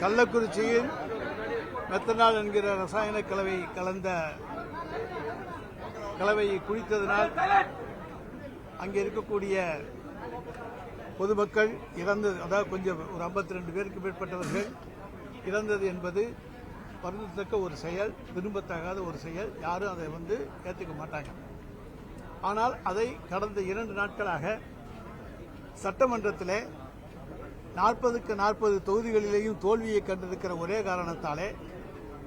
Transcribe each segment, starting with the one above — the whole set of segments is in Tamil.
கள்ளக்குறிச்சியில் மெத்தனால் என்கிற ரசாயன கலவை கலந்த கலவையை குடித்ததனால் அங்கே இருக்கக்கூடிய பொதுமக்கள் இறந்தது அதாவது கொஞ்சம் ஒரு 52 ரெண்டு பேருக்கு மேற்பட்டவர்கள் இறந்தது என்பது வருந்தத்தக்க ஒரு செயல் விரும்பத்தகாத ஒரு செயல். யாரும் அதை வந்து ஏற்றுக்க மாட்டாங்க. ஆனால் அதை கடந்த இரண்டு நாட்களாக சட்டமன்றத்திலே நாற்பதுக்கு நாற்பது தொகுதிகளிலேயும் தோல்வியை கண்டிருக்கிற ஒரே காரணத்தாலே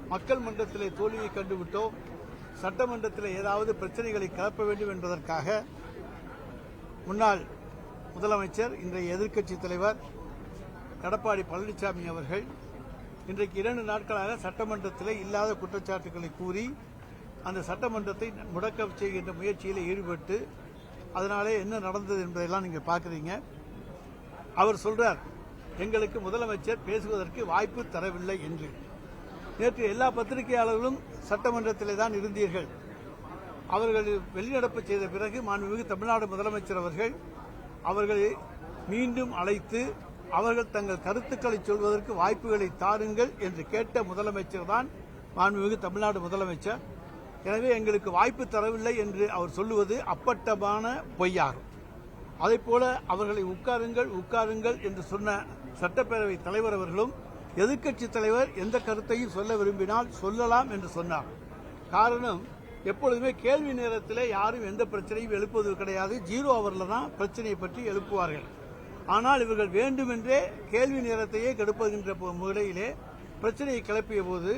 மக்கள் மன்றத்திலே தோல்வியை கண்டுவிட்டோம் சட்டமன்றத்தில் ஏதாவது பிரச்சனைகளை கிளப்ப வேண்டும் என்பதற்காக முன்னாள் முதலமைச்சர் இன்றைய எதிர்க்கட்சித் தலைவர் எடப்பாடி பழனிசாமி அவர்கள் இன்றைக்கு இரண்டு நாட்களாக சட்டமன்றத்தில் இல்லாத குற்றச்சாட்டுகளை கூறி அந்த சட்டமன்றத்தை முடக்க செய்கின்ற முயற்சியில் ஈடுபட்டு அதனாலே என்ன நடந்தது என்பதையெல்லாம் நீங்கள் பார்க்குறீங்க. அவர் சொல்றார் எங்களுக்கு முதலமைச்சர் பேசுவதற்கு வாய்ப்பு தரவில்லை என்று. நேற்று எல்லா பத்திரிகையாளர்களும் சட்டமன்றத்திலே தான் இருந்தீர்கள். அவர்கள் வெளிநடப்பு செய்த பிறகு மாண்புமிகு தமிழ்நாடு முதலமைச்சர் அவர்கள் அவர்களை மீண்டும் அழைத்து அவர்கள் தங்கள் கருத்துக்களை சொல்வதற்கு வாய்ப்புகளை தாருங்கள் என்று கேட்ட முதலமைச்சர் தான் மாண்புமிகு தமிழ்நாடு முதலமைச்சர். எனவே எங்களுக்கு வாய்ப்பு தரவில்லை என்று அவர் சொல்லுவது அப்பட்டமான பொய்யாகும். அதைப் போல அவர்களை உட்காருங்கள் உட்காருங்கள் என்று சொன்ன சட்டப்பேரவை தலைவர் அவர்களும் எதிர்க்கட்சி தலைவர் எந்த கருத்தையும் சொல்ல விரும்பினால் சொல்லலாம் என்று சொன்னார். காரணம் எப்பொழுதுமே கேள்வி நேரத்தில் யாரும் எந்த பிரச்சனையும் எழுப்புவது கிடையாது. ஜீரோ அவரில் தான் பிரச்சனையை பற்றி எழுப்புவார்கள். ஆனால் இவர்கள் வேண்டுமென்றே கேள்வி நேரத்தையே கெடுப்புகின்ற முறையிலே பிரச்சனையை கிளப்பிய போது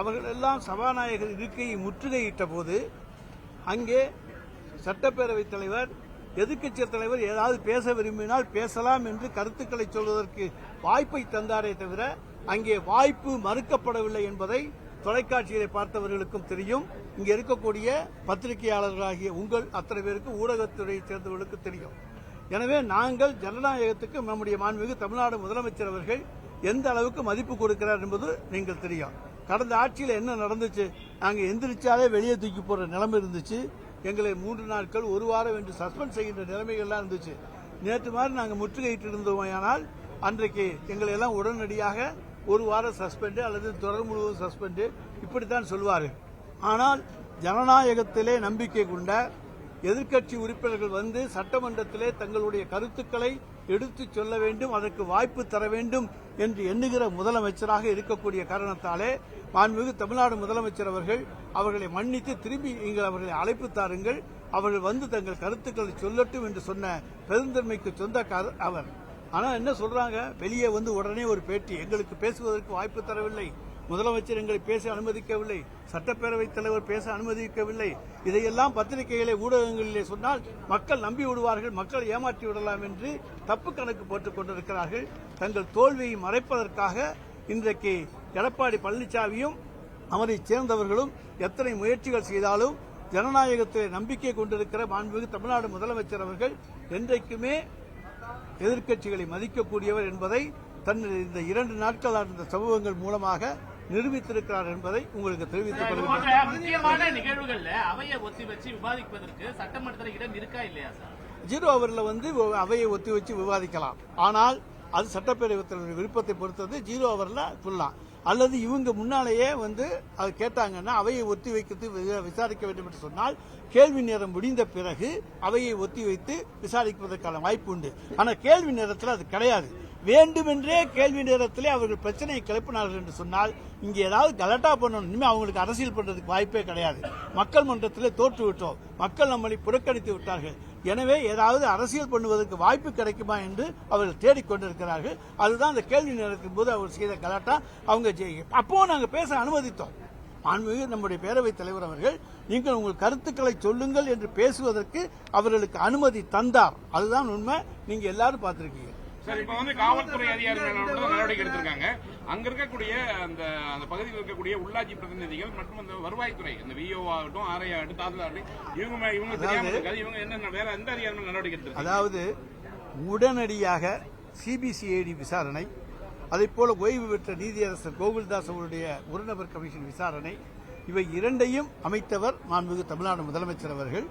அவர்கள் எல்லாம் சபாநாயகர் இருக்கையை முற்றுகையிட்ட போது அங்கே சட்டப்பேரவைத் தலைவர் எதிர்க்கட்சி தலைவர் ஏதாவது பேச விரும்பினால் பேசலாம் என்று கருத்துக்களை சொல்வதற்கு வாய்ப்பை தந்தாரே தவிர அங்கே வாய்ப்பு மறுக்கப்படவில்லை என்பதை தொலைக்காட்சியை பார்த்தவர்களுக்கும் தெரியும். இங்கே இருக்கக்கூடிய பத்திரிகையாளர்களாகிய உங்கள் அத்தனை பேருக்கு ஊடகத்துறையை சேர்ந்தவர்களுக்கு தெரியும். எனவே நாங்கள் ஜனநாயகத்துக்கு நம்முடைய மாண்புமிகு தமிழ்நாடு முதலமைச்சர் அவர்கள் எந்த அளவுக்கு மதிப்பு கொடுக்கிறார் என்பது நீங்கள் தெரியும். கடந்த ஆட்சியில் என்ன நடந்துச்சு? நாங்கள் எந்திரிச்சாலே வெளியே தூக்கி போற நிலைமை இருந்துச்சு. எங்களை மூன்று நாட்கள் ஒரு வாரம் என்று சஸ்பெண்ட் செய்கின்ற நிலைமைகள்லாம் இருந்துச்சு. நேற்று மாதிரி நாங்கள் முற்றுகையிட்டு இருந்தோமையானால் அன்றைக்கு எங்களை எல்லாம் உடனடியாக ஒரு வாரம் சஸ்பெண்டு அல்லது தொடர் முழுவதும் சஸ்பெண்டு இப்படித்தான் சொல்வார். ஆனால் ஜனநாயகத்திலே நம்பிக்கை கொண்ட எதிர்க்கட்சி உறுப்பினர்கள் வந்து சட்டமன்றத்திலே தங்களுடைய கருத்துக்களை எடுத்துச் சொல்ல வேண்டும் அதற்கு வாய்ப்பு தர வேண்டும் என்று எண்ணுகிற முதலமைச்சராக இருக்கக்கூடிய காரணத்தாலே மாண்புமிகு தமிழ்நாடு முதலமைச்சர் அவர்கள் அவர்களை மன்னித்து திரும்பி நீங்கள் அவர்களை அழைப்பு தாருங்கள். அவர்கள் வந்து தங்கள் கருத்துக்களை சொல்லட்டும் என்று சொன்ன பெருந்தன்மைக்கு சொந்தக்காரர் அவர். ஆனால் என்ன சொல்றாங்க? வெளியே வந்து உடனே ஒரு பேட்டி. எங்களுக்கு பேசுவதற்கு வாய்ப்பு தரவில்லை. முதலமைச்சர் எங்களை பேச அனுமதிக்கவில்லை. சட்டப்பேரவைத் தலைவர் பேச அனுமதிக்கவில்லை. இதையெல்லாம் பத்திரிகைகளை ஊடகங்களிலே சொன்னால் மக்கள் நம்பி விடுவார்கள் மக்கள் ஏமாற்றி விடலாம் என்று தப்பு கணக்கு போட்டுக் கொண்டிருக்கிறார்கள். தங்கள் தோல்வியை மறைப்பதற்காக இன்றைக்கு எடப்பாடி பழனிசாமியும் அவரை சேர்ந்தவர்களும் எத்தனை முயற்சிகள் செய்தாலும் ஜனநாயகத்தில் நம்பிக்கை கொண்டிருக்கிற மாண்புமிகு தமிழ்நாடு முதலமைச்சர் அவர்கள் என்றைக்குமே எதிர்க்கட்சிகளை மதிக்கக்கூடியவர் என்பதை தன் இந்த இரண்டு நாட்கள் நடந்த சம்பவங்கள் மூலமாக நிரூபித்திருக்கிறார் என்பதை உங்களுக்கு தெரிவித்துக் கொள்கிறேன். முக்கியமான நிகழ்வுகள்ல அவையை ஒத்தி வச்சு விவாதிப்பதற்கு சட்டமன்றத்தில் இடம் இருக்கா இல்லையா சார்? ஜீரோ அவரில் வந்து அவையை ஒத்தி வச்சு விவாதிக்கலாம். ஆனால் அது சட்டப்பேரவைத் தலைவர் விருப்பத்தை பொறுத்தது ஜீரோ அவரில் சொல்லலாம் அல்லது இவங்க முன்னாலேயே வந்து அது கேட்டாங்கன்னா அவையை ஒத்தி வைக்கிறது விசாரிக்க வேண்டும் என்று சொன்னால் கேள்வி நேரம் முடிந்த பிறகு அவையை ஒத்தி வைத்து விசாரிப்பதற்கான வாய்ப்பு உண்டு. ஆனால் கேள்வி நேரத்தில் அது கிடையாது. வேண்டுமென்றே கேள்வி நேரத்திலே அவர்கள் பிரச்சனையை கிளப்பினார்கள் என்று சொன்னால் இங்கே ஏதாவது கலட்டா பண்ணணும். இனிமேல் அவங்களுக்கு அரசியல் பண்றதுக்கு வாய்ப்பே கிடையாது. மக்கள் மன்றத்திலே தோற்று விட்டோம். மக்கள் நம்மளை புறக்கணித்து விட்டார்கள். எனவே ஏதாவது அரசியல் பண்ணுவதற்கு வாய்ப்பு கிடைக்குமா என்று அவர்கள் தேடிக்கொண்டிருக்கிறார்கள். அதுதான் அந்த கேள்வி நேரத்தின் போது அவர் செய்த கலாட்டா. அவங்க ஜெயி- அப்போ நாங்கள் பேச அனுமதித்தோம். மாண்புமிகு நம்முடைய பேரவைத் தலைவர் அவர்கள் நீங்கள் உங்கள் கருத்துக்களை சொல்லுங்கள் என்று பேசுவதற்கு அவர்களுக்கு அனுமதி தந்தார். அதுதான் உண்மை. நீங்க எல்லாரும் பார்த்திருக்கீங்க. சார் இப்ப வந்து காவல்துறை அதிகாரிகள் நடவடிக்கை எடுத்திருக்காங்க. அங்க இருக்கக்கூடிய அந்த அந்த பகுதியில் இருக்கக்கூடிய உள்ளாட்சி பிரதிநிதிகள் மற்றும் அந்த வருவாய்த்துறை அந்த விஓ ஆகட்டும் ஆர்ஐ ஆகட்டும் தாசில்தார் ஆகட்டும் இவங்க இவங்க தெரியாம இருக்காது. இவங்க என்ன வேற எந்த அதிகாரி மேல நடவடிக்கை எடுத்திருக்காங்க? அதாவது உடனடியாக சிபிசிஐடி விசாரணை அதைப் போல ஓய்வு பெற்ற நீதியரசர் கோகுல்தாஸ் அவருடைய ஒரு நபர் கமிஷன் விசாரணை இவை இரண்டையும் அமைத்தவர் மாண்புமிகு தமிழ்நாடு முதலமைச்சர் அவர்கள்.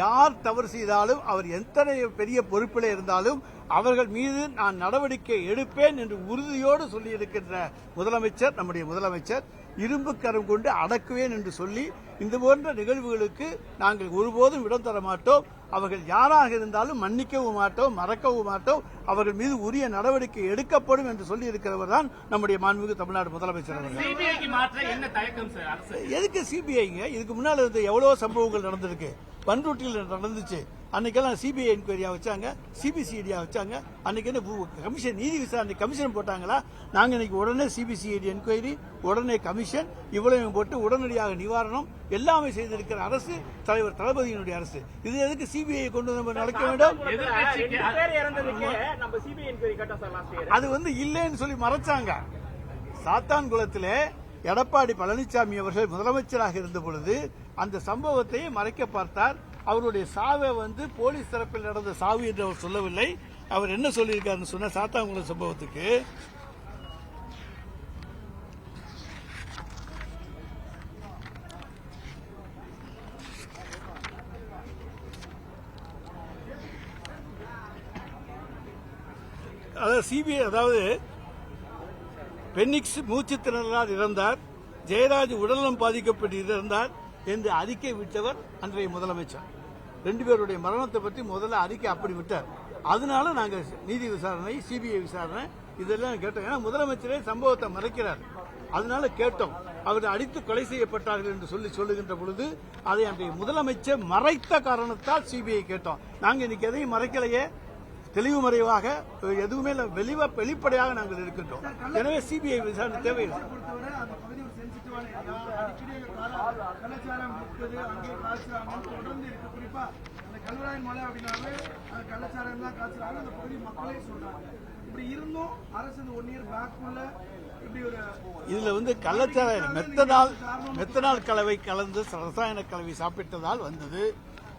யார் தவறு செய்தாலும் அவர் எத்தனை பெரிய பொறுப்பில் இருந்தாலும் அவர்கள் மீது நான் நடவடிக்கை எடுப்பேன் என்று உறுதியோடு சொல்லியிருக்கின்ற முதலமைச்சர் நம்முடைய முதலமைச்சர் இரும்பு கரம் கொண்டு அடக்குவேன் என்று சொல்லி இந்த போன்ற நிகழ்வுகளுக்கு நாங்கள் ஒருபோதும் இடம் தர மாட்டோம். அவர்கள் யாராக இருந்தாலும் மன்னிக்கவும் மாட்டோம் மறக்கவும் மாட்டோம். அவர்கள் மீது உரிய நடவடிக்கை எடுக்கப்படும் என்று சொல்லி இருக்கிறவர் தான் நம்முடைய மாண்புமிகு தமிழ்நாடு முதலமைச்சர் அவர்கள். எதுக்கு சிபிஐங்க? இதுக்கு முன்னால இருந்து எவ்வளவோ சம்பவங்கள் நடந்திருக்கு. பண்ருட்டியில் நடந்துச்சு அன்னைக்கெல்லாம் சிபிஐ என்கொயரியா வச்சாங்க சிபிசிஐடியா வச்சாங்க அன்னைக்கு என்ன கமிஷன் நீதி விசாரணை கமிஷன் போட்டாங்களா நாங்க இன்னைக்கு உடனே சிபிசிஐடி என்கொயரி உடனே கமிஷன் இவ்வளவு போட்டு உடனடியாக நிவாரணம் எல்லாமே செய்திருக்கிற அரசு தலைவர் தளபதியினுடைய அரசு இது எதுக்கு சிபிஐ கொண்டு நம்ம நடக்க வேண்டும் அது வந்து இல்லைன்னு சொல்லி மறைச்சாங்க சாத்தான்குளத்திலே எடப்பாடி பழனிசாமி அவர்கள் முதலமைச்சராக இருந்த பொழுது அந்த சம்பவத்தை மறைக்க பார்த்தார். அவருடைய சாவை வந்து போலீஸ் தரப்பில் நடந்த சாவு என்று அவர் சொல்லவில்லை. அவர் என்ன சொல்லியிருக்காருன்னு சொன்ன சாத்தாங்குளம் சம்பவத்துக்கு. அதாவது சிபிஐ அதாவது பென்னிக்ஸ் மூச்சு திணறலால் இறந்தார். ஜெயராஜ் உடல்நலம் பாதிக்கப்பட்டு இறந்தார். என்று அறிக்கை விட்டவர் அன்றைய முதலமைச்சர். ரெண்டு பேருடைய மரணத்தை பற்றி முதல்ல அறிக்கை அப்படி விட்டார். அதனால நாங்கள் நீதி விசாரணை சிபிஐ விசாரணை இதெல்லாம் கேட்டோம். ஏன்னா முதலமைச்சரே சம்பவத்தை மறைக்கிறார். அதனால கேட்டோம். அவர் அடித்து கொலை செய்யப்பட்டார்கள் என்று சொல்லி சொல்லுகின்ற பொழுது அதை அன்றைய முதலமைச்சர் மறைத்த காரணத்தால் சிபிஐ கேட்டோம். நாங்க இன்னைக்கு எதையும் மறைக்கலையே. தெளிவு மறைவாக எதுவுமே இல்ல, வெளிவ வெளிப்படையாக நாங்கள் இருக்கின்றோம். எனவே சிபிஐ விசாரணை தேவையில்லை. கலாச்சாரம் இருக்குது அங்கே காய்ச்சறாங்க தொடர்ந்து இருக்கு. குறிப்பா அந்த கல்வராயன் மலை அப்படின்னாலே அந்த கலாச்சாரம் தான் காய்ச்சறாங்க அந்த பகுதி மக்களே சொல்றாங்க. இப்படி இருந்தும் அரசு இந்த ஒன் இயர் பேக்குள்ள இதுல வந்து கள்ளச்சாராயம் மெத்தனால் மெத்தனால் கலவை கலந்து ரசாயன கலவை சாப்பிட்டதால் வந்தது.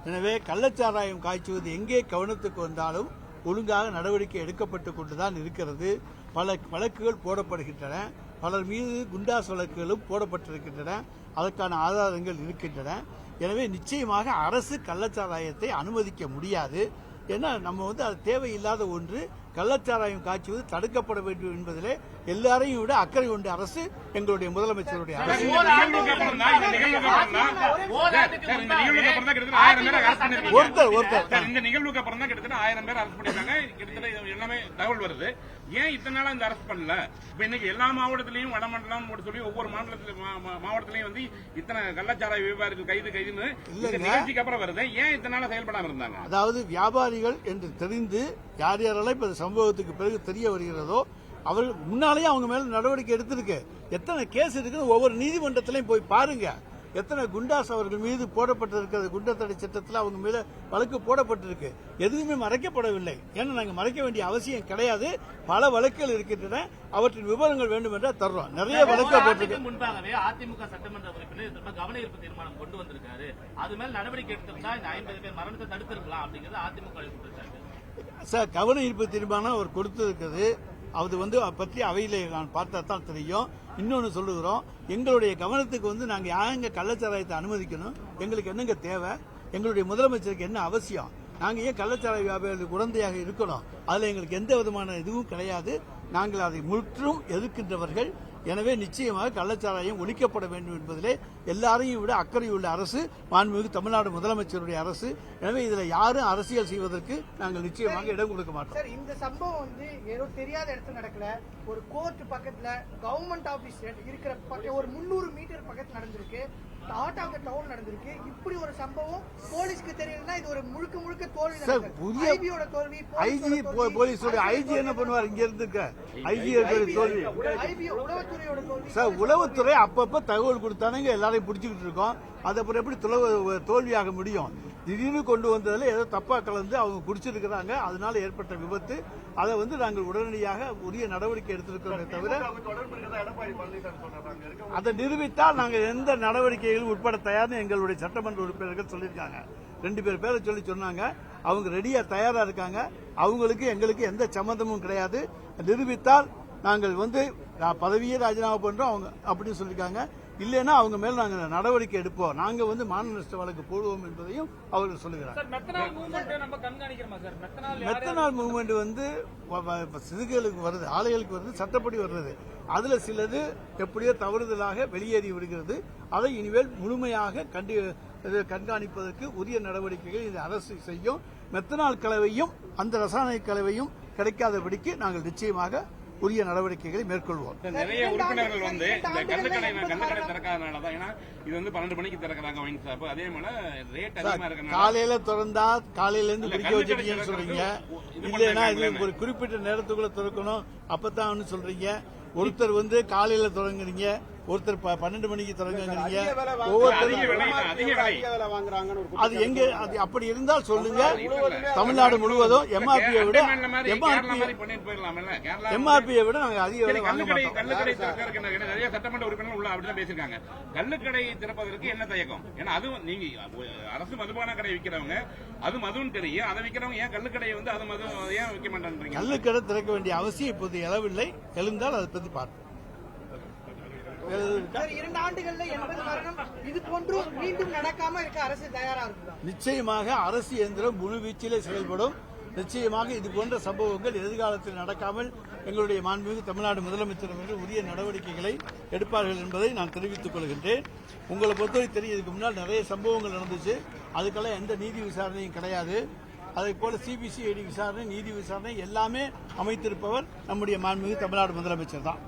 எனவே கள்ளச்சாராயம் காய்ச்சுவது எங்கே கவனத்துக்கு வந்தாலும் ஒழுங்காக நடவடிக்கை எடுக்கப்பட்டு கொண்டுதான் இருக்கிறது. பல வழக்குகள் போடப்படுகின்றன. பலர் மீது குண்டாஸ் வழக்குகளும் போடப்பட்டிருக்கின்றன. அதற்கான ஆதாரங்கள் இருக்கின்றன. எனவே நிச்சயமாக அரசு கள்ளச்சாராயத்தை அனுமதிக்க முடியாது. ஏன்னா நம்ம வந்து அது தேவையில்லாத ஒன்று. கள்ளச்சாராயம் காய்ச்சுவது தடுக்கப்பட வேண்டும் என்பதிலே எல்லாரையும் விட அக்கறை கொண்ட அரசு எங்களுடைய முதலமைச்சருடைய அரசு. ஒருத்தர் ஒருத்தர். இந்த நிகழ்வுக்கு அப்புறம் தான் கிட்டத்தட்ட ஆயிரம் பேர் அரெஸ்ட் பண்ணிருக்காங்க. கிட்டத்தட்ட இது எல்லாமே தகவல் வருது. ஏன் இத்தனை நாளா இந்த அரெஸ்ட் பண்ணல? இப்ப இன்னைக்கு எல்லா மாவட்டத்திலையும் வடமண்டலம் சொல்லி ஒவ்வொரு மாநிலத்தில மா- மா- மாவட்டத்திலையும் வந்து இத்தனை கள்ளச்சாராய வியாபாரிகள் கைது கைதுன்னு. நிகழ்ச்சிக்கு அப்புறம் வருது. ஏன் இத்தனை நாளா செயல்படாம இருந்தாங்க? அதாவது வியாபாரிகள் என்று தெரிந்து யார் யாரெல்லாம் இப்ப சம்பவத்துக்கு பிறகு தெரிய வருகிறதோ அவர்கள் முன்னாலேயே அவங்க மேல நடவடிக்கை எடுத்திருக்கு. எத்தனை கேஸ் இருக்குன்னு ஒவ்வொரு நீதிமன்றத்திலையும் போய் பாருங்க. எத்தனை குண்டாஸ் அவர்கள் மீது போடப்பட்டிருக்கிறது? குண்டத்தடை சட்டத்தில் அவங்க மீது வழக்கு போடப்பட்டிருக்கு. எதுவுமே மறைக்கப்படவில்லை. ஏன்னா நாங்க மறைக்க வேண்டிய அவசியம் கிடையாது. பல வழக்குகள் இருக்கின்றன. அவற்றின் விவரங்கள் வேண்டும் என்றால் தர்றோம். நிறைய வழக்கு போட்டிருக்கு. முன்பாகவே அதிமுக சட்டமன்ற உறுப்பினர் கவன ஈர்ப்பு தீர்மானம் கொண்டு வந்திருக்காரு. அது மேல நடவடிக்கை எடுத்திருந்தா இந்த ஐம்பது பேர் மரணத்தை தடுத்திருக்கலாம் அப்படிங்கிறது அதிமுக சார் கவன ஈர்ப்பு தீர்மானம் அவர் கொடுத்திருக்கிறது. அது வந்து பற்றி அவையில் நான் பார்த்தா தான் தெரியும். இன்னொன்று சொல்லுகிறோம் எங்களுடைய கவனத்துக்கு வந்து நாங்கள் யாருங்க கள்ளச்சாராயத்தை அனுமதிக்கணும்? எங்களுக்கு என்னங்க தேவை? எங்களுடைய முதலமைச்சருக்கு என்ன அவசியம்? நாங்கள் ஏன் கள்ளச்சாராய வியாபாரிகளுக்கு உடந்தையாக இருக்கணும்? அதில் எங்களுக்கு எந்த விதமான இதுவும் கிடையாது. நாங்கள் அதை முற்றும் எதிர்க்கின்றவர்கள். எனவே நிச்சயமாக கள்ளச்சாராயம் ஒழிக்கப்பட வேண்டும் என்பதிலே எல்லாரையும் விட அக்கறையுள்ள அரசு மாண்புமிகு தமிழ்நாடு முதலமைச்சருடைய அரசு. எனவே இதில் யாரும் அரசியல் செய்வதற்கு நாங்கள் நிச்சயமாக இடம் கொடுக்க மாட்டோம். சார் இந்த சம்பவம் வந்து ஏதோ தெரியாத இடத்துல நடக்கல. ஒரு கோர்ட் பக்கத்துல கவர்மெண்ட் ஆபீஸ் இருக்கிற ஒரு முந்நூறு மீட்டர் பக்கத்துல நடந்திருக்கு. ஹார்ட் ஆஃப் த டவுன் நடந்திருக்கு. இப்படி ஒரு சம்பவம் போலீஸ்க்கு தெரியலன்னா இது ஒரு முழுக்க முழுக்க தோல்வி சார், புதிய- ஐபியோட தோல்வி ஐஜி போலீஸோட ஐஜி என்ன பண்ணுவார்? இங்க இருந்துக்க ஐஜி தோல்வி. உளவுத்துறையோட தோல்வி. சார் உளவுத்துறை அப்பப்ப தகவல் கொடுத்தானுங்க எல்லாரையும் பிடிச்சிக்கிட்டு இருக்கோம். அது அப்புறம் எப்படி துளவு- தோல்வியாக முடியும்? திடீர்னு கொண்டு வந்ததுல ஏதோ தப்பா கலந்து அவங்க குடிச்சிருக்கிறாங்க. அதனால ஏற்பட்ட விபத்து. அதை வந்து நாங்கள் உடனடியாக உரிய நடவடிக்கை எடுத்திருக்கிறோமே தவிர அதை நிரூபித்தால் நாங்கள் எந்த நடவடிக்கைகளும் உட்பட தயார்னு எங்களுடைய சட்டமன்ற உறுப்பினர்கள் சொல்லியிருக்காங்க. ரெண்டு பேர் பேரை சொல்லி சொன்னாங்க. அவங்க ரெடியா தயாரா இருக்காங்க. அவங்களுக்கு எங்களுக்கு எந்த சம்மந்தமும் கிடையாது. நிரூபித்தால் நாங்கள் வந்து பதவியே ராஜினாமா பண்றோம். அவங்க அப்படின்னு சொல்லியிருக்காங்க. இல்லைன்னா அவங்க மேல நாங்க நடவடிக்கை எடுப்போம். நாங்க வந்து மான நஷ்ட வழக்கு போடுவோம் என்பதையும் அவர்கள் சொல்லுகிறார். மெத்தனால் மூவ்மெண்ட் வந்து சிறுகளுக்கு வருது ஆலைகளுக்கு வருது சட்டப்படி வருது. அதுல சிலது எப்படியோ தவறுதலாக வெளியேறி விடுகிறது. அதை இனிமேல் முழுமையாக கண்டு கண்காணிப்பதற்கு உரிய நடவடிக்கைகள் இந்த அரசு செய்யும். மெத்தனால் கலவையும் அந்த ரசாயன கலவையும் கிடைக்காதபடிக்கு நாங்கள் நிச்சயமாக உரிய நடவடிக்கைகளை மேற்கொள்வோம். நிறைய உறுப்பினர்கள் வந்து இந்த கள்ளுக்கடை கள்ளுக்கடை திறக்காதனால தான் ஏன்னா இது வந்து பன்னெண்டு மணிக்கு திறக்கிறாங்க ஷாப் அதே போல ரேட் அதிகமா காலையில திறந்தா காலையில இருந்து பிடிக்க வச்சிருக்கீங்கன்னு சொல்றீங்க. இல்லைன்னா இது. ஒரு குறிப்பிட்ட நேரத்துக்குள்ள திறக்கணும். அப்பதான் சொல்றீங்க. ஒருத்தர் வந்து காலையில தொடங்குறீங்க ஒருத்தர் பன்னெண்டு மணிக்கு தொடங்குறீங்க ஒவ்வொருத்தரும் அது எங்க அது அப்படி இருந்தால் சொல்லுங்க. தமிழ்நாடு முழுவதும் எம்ஆர்பியை விட எம்ஆர்பி எம்ஆர்பியை விட நாங்க அதிக விலை வாங்க மாட்டோம். கள்ளுக்கடை திறக்கிறதுக்கு என்ன- நிறைய சட்டமன்ற உறுப்பினர்கள் உள்ள அப்படிதான் பேசியிருக்காங்க. கள்ளுக்கடை திறப்பதற்கு என்ன தயக்கம்? ஏன்னா அதுவும் நீங்க அரசு மதுபான கடை விக்கிறவங்க அது மதுன்னு தெரியும். அதை விக்கிறவங்க ஏன் கள்ளுக்கடையை வந்து அது மது ஏன் விற்க மாட்டேன்றீங்க? கள்ளுக்கடை திறக்க வேண்டிய அவசியம் இப்போது எழவில்லை எழுந்தால் அதை பத்தி பார்ப்போம். இரண்டு ஆண்டுகள்ல எண்பது மரணம் இது போன்று மீண்டும் நடக்காம இருக்க அரசு தயாரா நிச்சயமாக அரசு இயந்திரம் முழு வீச்சிலே செயல்படும். நிச்சயமாக இது போன்ற சம்பவங்கள் எதிர்காலத்தில் நடக்காமல் எங்களுடைய மாண்புமிகு தமிழ்நாடு முதலமைச்சர் அவர்கள் உரிய நடவடிக்கைகளை எடுப்பார்கள் என்பதை நான் தெரிவித்துக் கொள்கின்றேன். உங்களை பொறுத்தவரை தெரியும் இதுக்கு முன்னால் நிறைய சம்பவங்கள் நடந்துச்சு. அதுக்கெல்லாம் எந்த நீதி விசாரணையும் கிடையாது. அதே போல சிபிசிஐடி விசாரணை நீதி விசாரணை எல்லாமே அமைத்திருப்பவர் நம்முடைய மாண்புமிகு தமிழ்நாடு முதலமைச்சர் தான்.